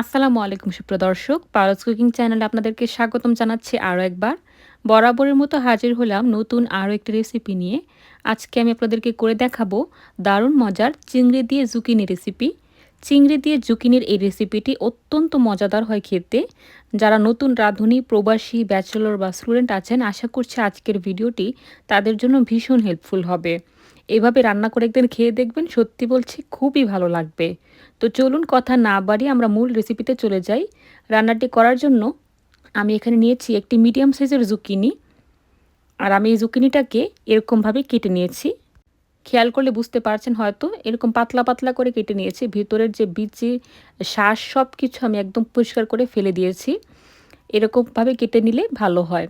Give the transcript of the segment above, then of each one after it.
আসসালামু আলাইকুম সুপ্রদর্শক পারস কুকিং চ্যানেলে আপনাদেরকে স্বাগতম জানাচ্ছি আরও একবার। বরাবরের মতো হাজির হলাম নতুন আরও একটি রেসিপি নিয়ে। আজকে আমি আপনাদেরকে করে দেখাবো দারুণ মজার চিংড়ি দিয়ে জুকিনি রেসিপি। চিংড়ি দিয়ে জুকিনির এই রেসিপিটি অত্যন্ত মজাদার হয় খেতে। যারা নতুন রাঁধুনি, প্রবাসী, ব্যাচেলর বা স্টুডেন্ট আছেন, আশা করছি আজকের ভিডিওটি তাদের জন্য ভীষণ হেল্পফুল হবে। এভাবে রান্না করে একদিন খেয়ে দেখবেন সত্যি বলছি খুবই ভালো লাগবে। তো চলুন কথা না বাড়িয়ে আমরা মূল রেসিপিতে চলে যাই। রান্নাটি করার জন্য আমি এখানে নিয়েছি একটি মিডিয়াম সাইজের জুকিনি আর আমি এই জুকিনিটাকে এরকমভাবে কেটে নিয়েছি। খেয়াল করলে বুঝতে পারছেন হয়তো এরকম পাতলা পাতলা করে কেটে নিয়েছি। ভিতরের যে বিচি শ্বাস সব কিছু আমি একদম পরিষ্কার করে ফেলে দিয়েছি। এরকমভাবে কেটে নিলে ভালো হয়।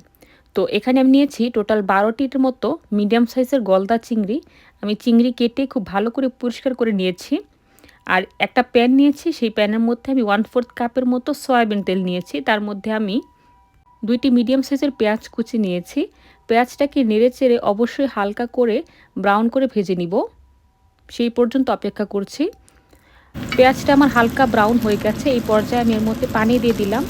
তো এখানে আমি নিয়েছি টোটাল বারোটির মতো মিডিয়াম সাইজের গলদা চিংড়ি। আমি চিংড়ি কেটে খুব ভালো করে পরিষ্কার করে নিয়েছি। আর একটা প্যান নিয়েছি, সেই প্যানের মধ্যে আমি ওয়ান ফোর্থ কাপের মতো সয়াবিন তেল নিয়েছি। তার মধ্যে আমি দুইটি মিডিয়াম সাইজের পেঁয়াজ কুচি নিয়েছি। পেঁয়াজটাকে নেড়ে চেড়ে অবশ্যই হালকা করে ব্রাউন করে ভেজে নিব। সেই পর্যন্ত অপেক্ষা করছি। পেঁয়াজটা আমার হালকা ব্রাউন হয়ে গেছে। এই পর্যায়ে আমি এর মধ্যে পানি দিয়ে দিলাম।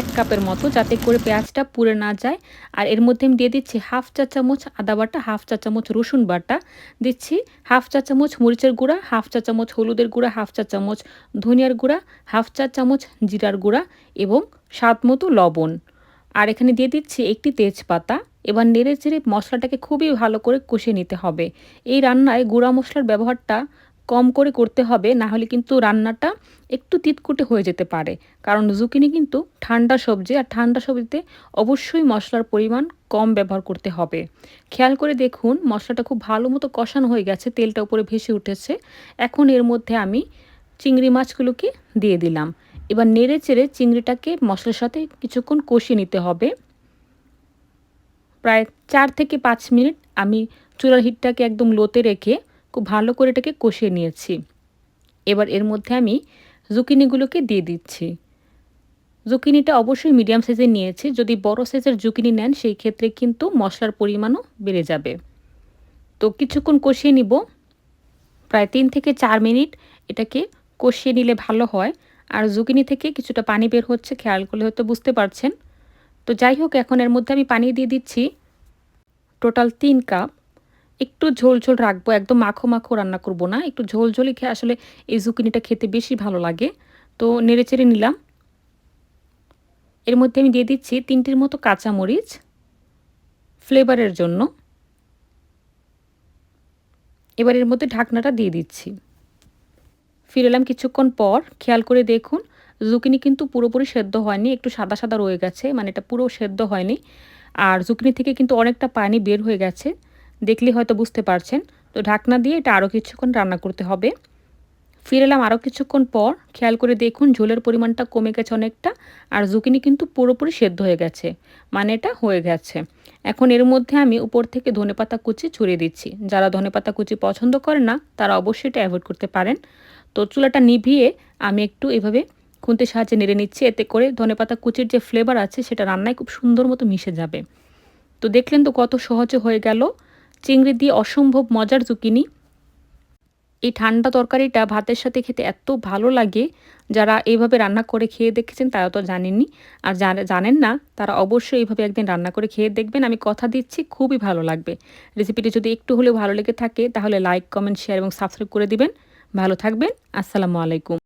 এক কাপের মতো যাতে করে পেঁয়াজটা পুড়ে না যায়। আর এর মধ্যে আমি দিয়ে দিচ্ছি হাফ চা চামচ আদা বাটা, হাফ চা চামচ রসুন বাটা। দিচ্ছি হাফ চা চামচ মরিচের গুঁড়া, হাফ চা চামচ হলুদের গুঁড়া, হাফ চা চামচ ধনিয়ার গুঁড়া, হাফ চা চামচ জিরার গুঁড়া এবং স্বাদ মতো লবণ। আর এখানে দিয়ে দিচ্ছি একটি তেজপাতা। এবার নেড়ে চেড়ে মশলাটাকে খুবই ভালো করে কষে নিতে হবে। এই রান্নায় গুঁড়া মশলার ব্যবহারটা কম করে করতে হবে, না হলে কিন্তু রান্নাটা একটু তিতকুটে হয়ে যেতে পারে। কারণ জুকিনি কিন্তু ঠান্ডা সবজি, আর ঠান্ডা সবজিতে অবশ্যই মশলার পরিমাণ কম ব্যবহার করতে হবে। খেয়াল করে দেখুন, মশলাটা খুব ভালো মতো কষানো হয়ে গেছে, তেলটা উপরে ভেসে উঠেছে। এখন এর মধ্যে আমি চিংড়ি মাছগুলোকে দিয়ে দিলাম। এবার নেড়ে চেড়ে চিংড়িটাকে মশলার সাথে কিছুক্ষণ কষিয়ে নিতে হবে। প্রায় চার থেকে পাঁচ মিনিট আমি চুলার হিটটাকে একদম লোতে রেখে ভালো করে এটাকে কষিয়ে নিয়েছি। এবার এর মধ্যে আমি জুকিনিগুলোকে দিয়ে দিচ্ছি। জুকিনিটা অবশ্যই মিডিয়াম সাইজের নিয়েছি। যদি বড় সাইজের জুকিনি নেন, সেই ক্ষেত্রে কিন্তু মশলার পরিমাণও বেড়ে যাবে। তো কিছুক্ষণ কষিয়ে নিব। প্রায় তিন থেকে চার মিনিট এটাকে কষিয়ে নিলে ভালো হয়। আর জুকিনি থেকে কিছুটা পানি বের হচ্ছে, খেয়াল করলে হয়তো বুঝতে পারছেন। তো যাই হোক, এখন এর মধ্যে আমি পানি দিয়ে দিচ্ছি। টোটাল তিন কাপ। একটু ঝোল ঝোল রাখব, একদম মাখো মাখো রান্না করব না, একটু ঝোল ঝোলই খেয়ে আসলে এই জুকিনিটা খেতে বেশি ভালো লাগে। তো নেড়ে চেড়ে নিলাম। এর মধ্যে আমি দিয়ে দিচ্ছি তিনটির মতো কাঁচামরিচ ফ্লেভারের জন্য। এবার এর মধ্যে ঢাকনাটা দিয়ে দিচ্ছি। ফিরে এলাম কিছুক্ষণ পর, খেয়াল করে দেখুন, জুকিনি কিন্তু পুরোপুরি সেদ্ধ হয়নি, একটু সাদা সাদা রয়ে গেছে মানে এটা পুরো সেদ্ধ হয়নি। আর জুকিনি থেকে কিন্তু অনেকটা পানি বের হয়ে গেছে। দেখলে হয়তো বুঝতে পারছেন। তো ঢাকনা দিয়ে এটা আরও কিছুক্ষণ রান্না করতে হবে। ফিরে এলাম আরও কিছুক্ষণ পর। খেয়াল করে দেখুন, ঝোলের পরিমাণটা কমে গেছে অনেকটা আর জুকিনি কিন্তু পুরোপুরি সেদ্ধ হয়ে গেছে। মানে এটা হয়ে গেছে। এখন এর মধ্যে আমি উপর থেকে ধনেপাতা কুচি ছড়িয়ে দিচ্ছি। যারা ধনেপাতা কুচি পছন্দ করে না, তারা অবশ্যই এটা অ্যাভয়েড করতে পারেন। তো চুলাটা নিভিয়ে আমি একটু এভাবে খুন্তির সাহায্যে নেড়ে নিচ্ছি। এতে করে ধনেপাতা কুচির যে ফ্লেভার আছে, সেটা রান্নায় খুব সুন্দর মতো মিশে যাবে। তো দেখলেন তো কত সহজে হয়ে গেল। চিংড়ি দিয়ে অসম্ভব মজার জুকিনি। এই ঠান্ডা তরকারিটা ভাতের সাথে খেতে এত ভালো লাগে, যারা এইভাবে রান্না করে খেয়ে দেখেছেন তারা তো জানেননি আর যারা জানেন না, তারা অবশ্যই এইভাবে একদিন রান্না করে খেয়ে দেখবেন। আমি কথা দিচ্ছি, খুবই ভালো লাগবে। রেসিপিটি যদি একটু হলেও ভালো লেগে থাকে, তাহলে লাইক, কমেন্ট, শেয়ার এবং সাবস্ক্রাইব করে দিবেন। ভালো থাকবেন, আসসালামু আলাইকুম।